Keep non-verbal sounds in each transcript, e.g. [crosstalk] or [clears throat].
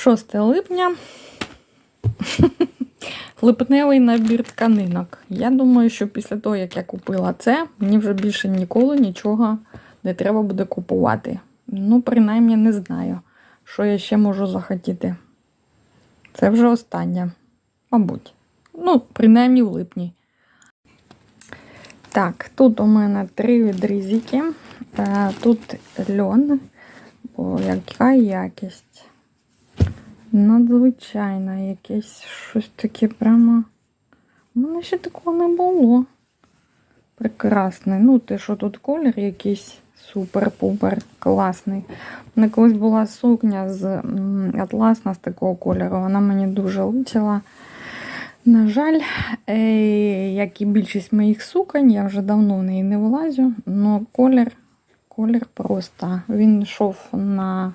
6 липня. [laughs] Липневий набір тканинок. Я думаю, що після того, як я купила це, мені вже більше ніколи нічого не треба буде купувати. Ну, принаймні, не знаю, що я ще можу захотіти. Це вже останнє, мабуть. Ну, принаймні в липні. Так, тут у мене три відрізики. Е, Тут льон, бо яка якість. Надзвичайна якесь щось таке прямо. У мене ще такого не було. Прекрасний. Ну, те, що тут колір якийсь супер-пупер класний. У мене колись була сукня з атласна з такого кольору. Вона мені дуже личила. На жаль, е, як і більшість моїх суконь, я вже давно в неї не вилазю, але колір, колір просто. Він йшов на,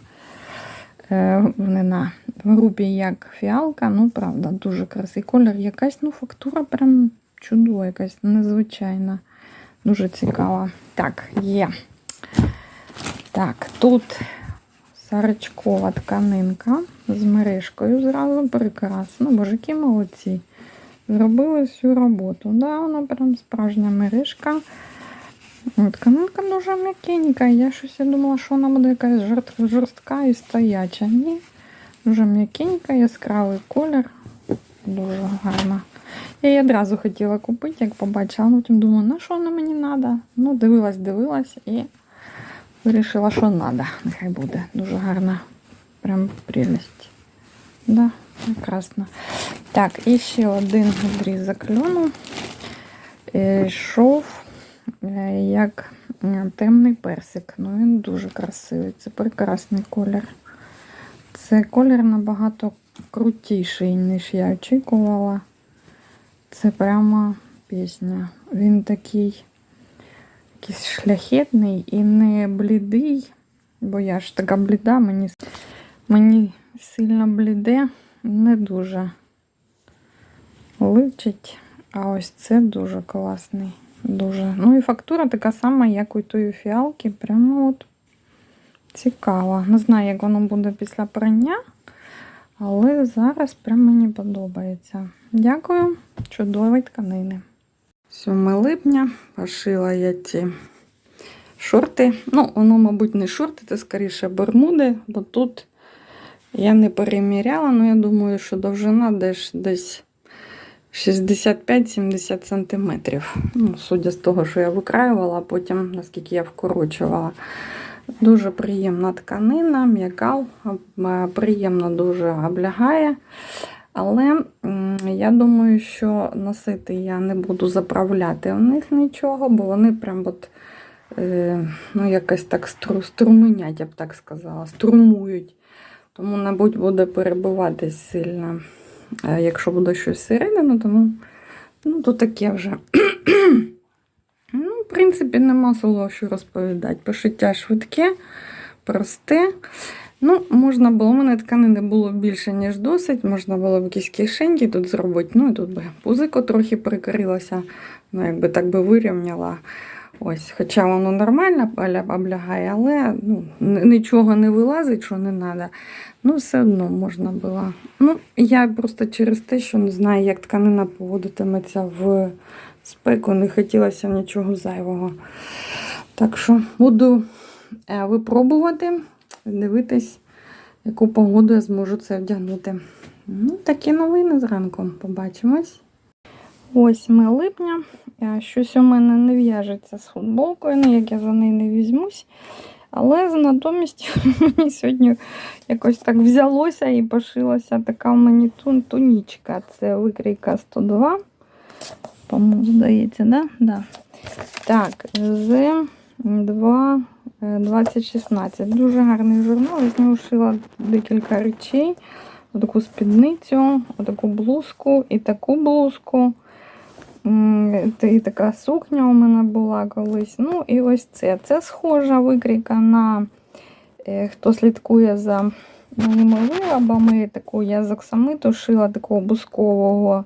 е, не на в групі як фіалка, ну правда, дуже красивий колір. Якась ну, фактура прям чудова, якась незвичайна. Дуже цікава. Так, є. Так, тут сарочкова тканинка з мережкою зразу прекрасно. Боже, які молодці. Зробили всю роботу. Да, вона прям справжня мережка. О, Тканинка дуже м'якенька. Я щось я думала, що вона буде якась жорст- жорстка і стояча. Ні. Дуже м'якенька, яскравий колір. Дуже гарна. Я її одразу хотіла купити, як побачила, але потім думаю, на що вона мені треба? Ну, дивилась, дивилась і вирішила, що треба. Нехай буде. Дуже гарна. Прям прелість. Да, прекрасно. Так, і ще один відрізок льону. Е, Йшов е, як е, темний персик. Ну, він дуже красивий. Це прекрасний колір. Це колір набагато крутіший, ніж я очікувала. Це прямо пісня. Він такий якийсь шляхетний і не блідий, бо я ж така бліда, мені, мені сильно бліде, не дуже личить. А ось це дуже класний. Дуже. Ну і фактура така сама, як у тої фіалки. Прямо от цікава. Не знаю, як воно буде після прання, але зараз прям мені подобається. Дякую, чудові тканини. 7 липня пошила я ці шорти. Ну, воно, мабуть, не шорти, це скоріше бермуди, бо тут я не переміряла, але я думаю, що довжина десь десь 65-70 сантиметрів. Ну, судя з того, що я викраювала, а потім, наскільки я вкорочувала. Дуже приємна тканина, м'яка, приємно дуже облягає. Але я думаю, що носити я не буду заправляти в них нічого, бо вони прям от, е, ну, якось так стру, струменять, я б так сказала, струмують. Тому, мабуть, буде перебиватись сильно, якщо буде щось всередину, тому ну, то таке вже. [clears throat] ну, в принципі, нема село що розповідати. Пошиття швидке, просте. Ну, можна було, у мене тканини було більше, ніж досить. Можна було в якісь кишеньки тут зробити. Ну, і тут би пузико трохи прикрилося, ну, якби так би вирівняла. Ось, Хоча воно нормально облягає, але ну, нічого не вилазить, що не треба. Ну, все одно можна було. Ну, я просто через те, що не знаю, як тканина поводитиметься в спеку, не хотілося нічого зайвого. Так що буду е, випробувати, дивитись, яку погоду я зможу це вдягнути. Ну, такі новини зранку. Побачимось. 8 липня. Е, Щось у мене не в'яжеться з футболкою, ну як я за неї не візьмусь. Але натомість [laughs] мені сьогодні якось так взялося і пошилася така в мені тун, тунічка. Це викрійка 102. По-моєму, здається, да? Да. Так, з 2, е, 2016. Дуже гарний журнал. Я з нього шила декілька речей. Отаку спідницю, отаку блузку і таку блузку. І така сукня у мене була колись. Ну, і ось це. Це схожа викрійка на е, хто слідкує за моїми виробами. Таку я з оксамиту шила такого бускового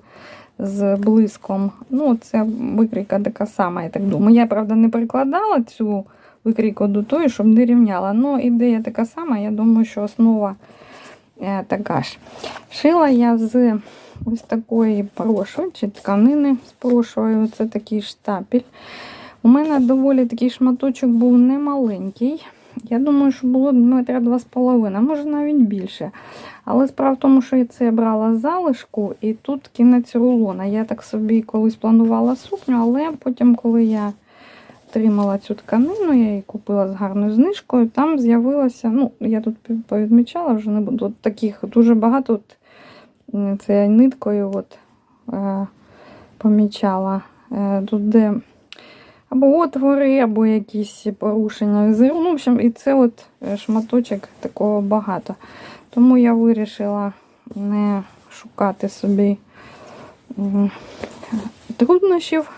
з блиском. Ну, це викрійка така сама, я так думаю. Я, правда, не перекладала цю викрійку до тої, щоб не рівняла. Ну, ідея така сама. Я думаю, що основа е, така ж. Шила я з ось такої порошу чи тканини з порошою. Це такий штапель. У мене доволі такий шматочок був немаленький. Я думаю, що було метра два з половиною, може навіть більше. Але справа в тому, що я це брала залишку, і тут кінець рулона. Я так собі колись планувала сукню, але потім, коли я отримала цю тканину, я її купила з гарною знижкою, там з'явилося, ну, я тут повідмічала, вже не буду, таких дуже багато. От, я ниткою от, е, помічала. Е, тут де або отвори, або якісь порушення візерунку. Ну, в общем, і це от е, шматочок такого багато. Тому я вирішила не шукати собі труднощів,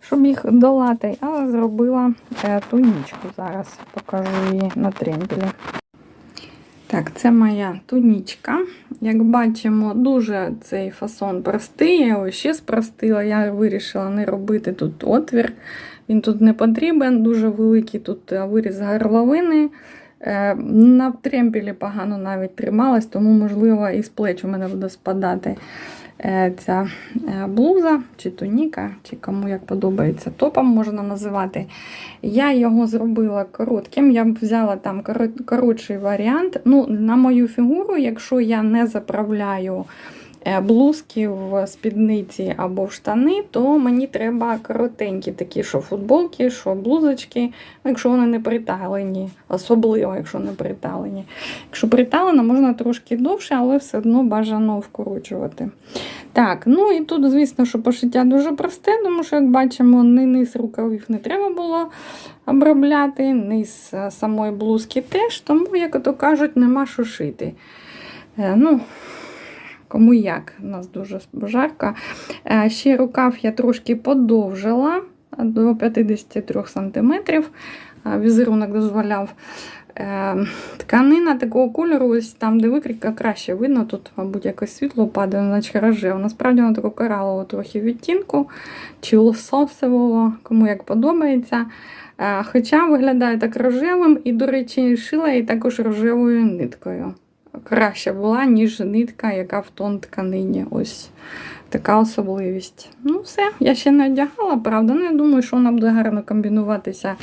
щоб їх долати, а зробила е, тунічку. Зараз покажу її на тремпелі. Так, це моя тунічка. Як бачимо, дуже цей фасон простий. Я його ще спростила. Я вирішила не робити тут отвір. Він тут не потрібен, дуже великий тут е, виріз горловини. Е, На трембілі погано навіть трималась, тому, можливо, і з плеч у мене буде спадати ця е, блуза чи туніка, чи кому як подобається, топом можна називати. Я його зробила коротким. Я б взяла там коротший варіант. Ну, На мою фігуру, якщо я не заправляю е, блузки в спідниці або в штани, то мені треба коротенькі такі, що футболки, що блузочки, якщо вони не приталені, особливо, якщо не приталені. Якщо приталено, можна трошки довше, але все одно бажано вкорочувати. Так, ну і тут, звісно, що пошиття дуже просте, тому що, як бачимо, ні низ рукавів не треба було обробляти, низ е, самої блузки теж, тому, як то кажуть, нема що шити. Е, Ну, кому як, у нас дуже жарко. Е, Ще рукав я трошки подовжила до 53 см. Візерунок дозволяв. Е, Тканина такого кольору, ось там, де викрійка, краще видно. Тут, мабуть, якось світло падає, наче рожево. Насправді вона такого коралового трохи відтінку, чи лососового, кому як подобається. Е, Хоча виглядає так рожевим, і, до речі, шила її також рожевою ниткою. Краще була, ніж нитка, яка в тон тканині. Ось така особливість. Ну, все, я ще не одягала, правда. Ну, я думаю, що вона буде гарно комбінуватися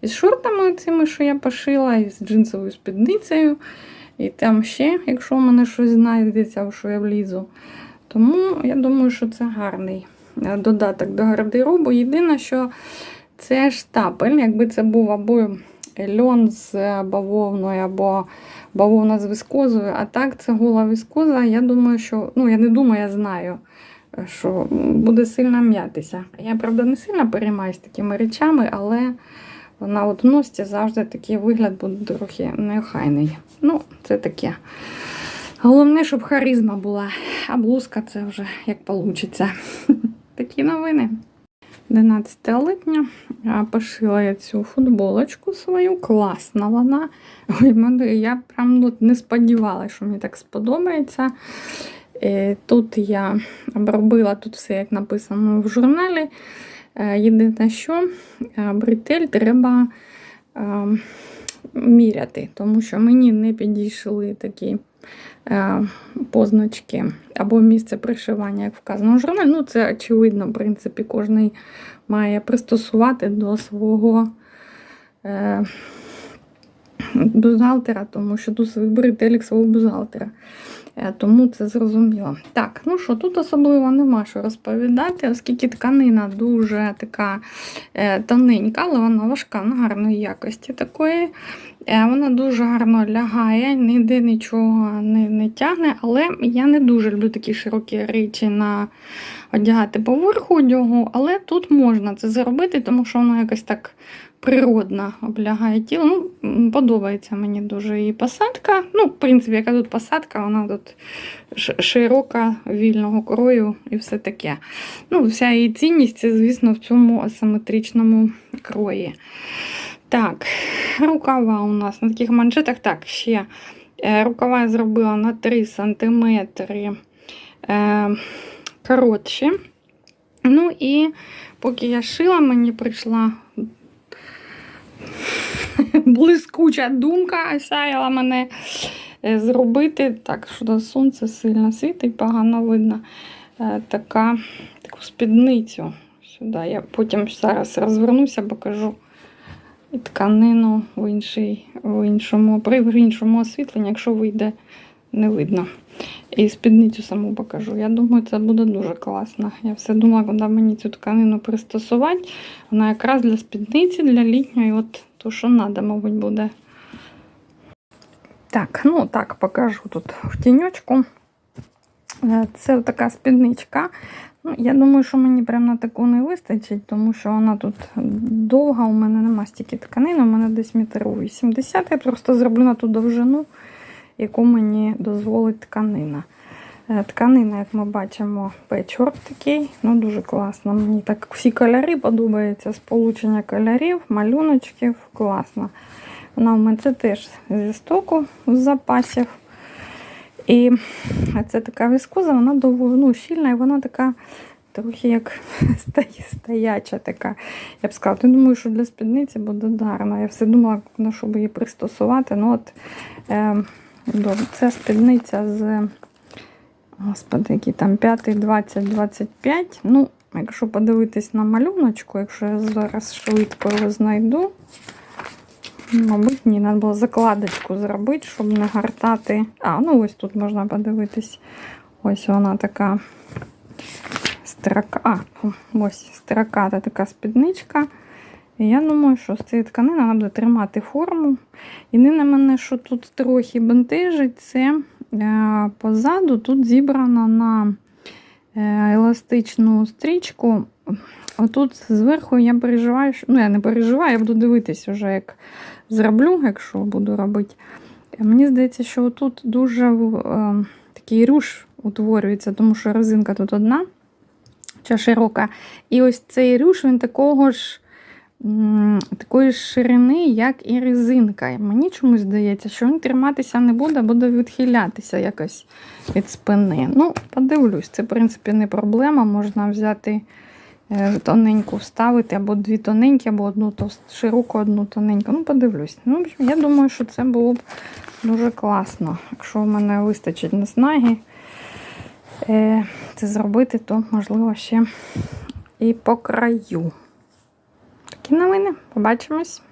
із шортами, цими, що я пошила, і з джинсовою спідницею. І там ще, якщо в мене щось знайдеться, що я влізу. Тому я думаю, що це гарний е, додаток до гардеробу. Єдине, що це штапель, якби це був або льон з бавовною, або бавовна з віскозою, а так це гола віскоза. Я думаю, що, ну я не думаю, я знаю, що буде сильно м'ятися. Я, правда, не сильно переймаюся такими речами, але вона от в носці завжди такий вигляд буде трохи неохайний. Ну, це таке. Головне, щоб харизма була, а блузка це вже як вийде. [laughs] Такі новини. 11 липня пошила я цю футболочку свою. Класна вона. Я прям ну, не сподівалася, що мені так сподобається. Е, Тут я обробила тут все, як написано в журналі. Е, Єдине, що е, бретель треба е, міряти, тому що мені не підійшли такі позначки або місце пришивання, як вказано в журналі. Ну, це очевидно, в принципі, кожен має пристосувати до свого е, бюзгалтера, тому що тут виберете як свого бюзгалтера. Е, Тому це зрозуміло. Так, ну що, тут особливо нема що розповідати, оскільки тканина дуже така е, тоненька, але вона важка, на гарної якості такої. Е, Вона дуже гарно лягає, ніде нічого не, не тягне, але я не дуже люблю такі широкі речі на одягати поверх одягу, але тут можна це зробити, тому що воно якось так природно облягає тіло. Ну, подобається мені дуже і посадка. Ну, в принципі, яка тут посадка, вона тут широка, вільного крою і все таке. Ну, вся її цінність, звісно, в цьому асиметричному крої. Так, рукава у нас на таких манжетах. Так, ще е, рукава я зробила на 3 см е, коротші. Ну і поки я шила, мені прийшла [laughs] блискуча думка, осяяла мене. е, зробити так, що сонце сильно світить, погано видно. е, Така, таку спідницю сюди. Я потім зараз розвернуся, покажу і тканину в, інший, в іншому, при в іншому освітленні, якщо вийде, не видно. І спідницю саму покажу. Я думаю, це буде дуже класно. Я все думала, куди мені цю тканину пристосувати. Вона якраз для спідниці, для літньої, от то, що треба, мабуть, буде. Так, ну так, покажу тут в тіньочку. Е, Це така спідничка. Ну, я думаю, що мені прям на таку не вистачить, тому що вона тут довга, у мене нема стільки тканини, у мене десь метр 80. Я просто зроблю на ту довжину, яку мені дозволить тканина. Е, Тканина, як ми бачимо, печворк такий, ну дуже класно. Мені так всі кольори подобаються, сполучення кольорів, малюночків, класно. Вона у мене це теж зі стоку з запасів. І це така віскоза, вона доволі ну, щільна, і вона така трохи як [laughs] стояча така. Я б сказала, я думаю, що для спідниці буде дарно. Я все думала, на що би її пристосувати. Ну, от, е, добре, це спідниця з Господи, який там 5, 20, 25. Ну, якщо подивитись на малюночку, якщо я зараз швидко його знайду, мабуть, ні, треба було закладочку зробити, щоб не гартати. А, ну ось тут можна подивитись. Ось вона така строка. А, ось строката така спідничка. Я думаю, що з цієї тканини вона буде тримати форму. Єдине мене, що тут трохи бентежить, це е, позаду тут зібрана на е, еластичну стрічку. Отут зверху я переживаю, що ну я не переживаю, я буду дивитись вже, як зроблю, якщо буду робити. Мені здається, що отут дуже е, такий руш утворюється, тому що резинка тут одна, ця широка. І ось цей руш, він такого ж такої ширини, як і резинка. Мені чомусь здається, що він триматися не буде, буде відхилятися якось від спини. Ну, подивлюсь, це, в принципі, не проблема. Можна взяти е, тоненьку, вставити, або дві тоненькі, або одну широку, одну тоненьку. Ну, подивлюсь. Ну, я думаю, що це було б дуже класно. Якщо в мене вистачить наснаги е, це зробити, то можливо ще і по краю. Такі новини. Побачимось.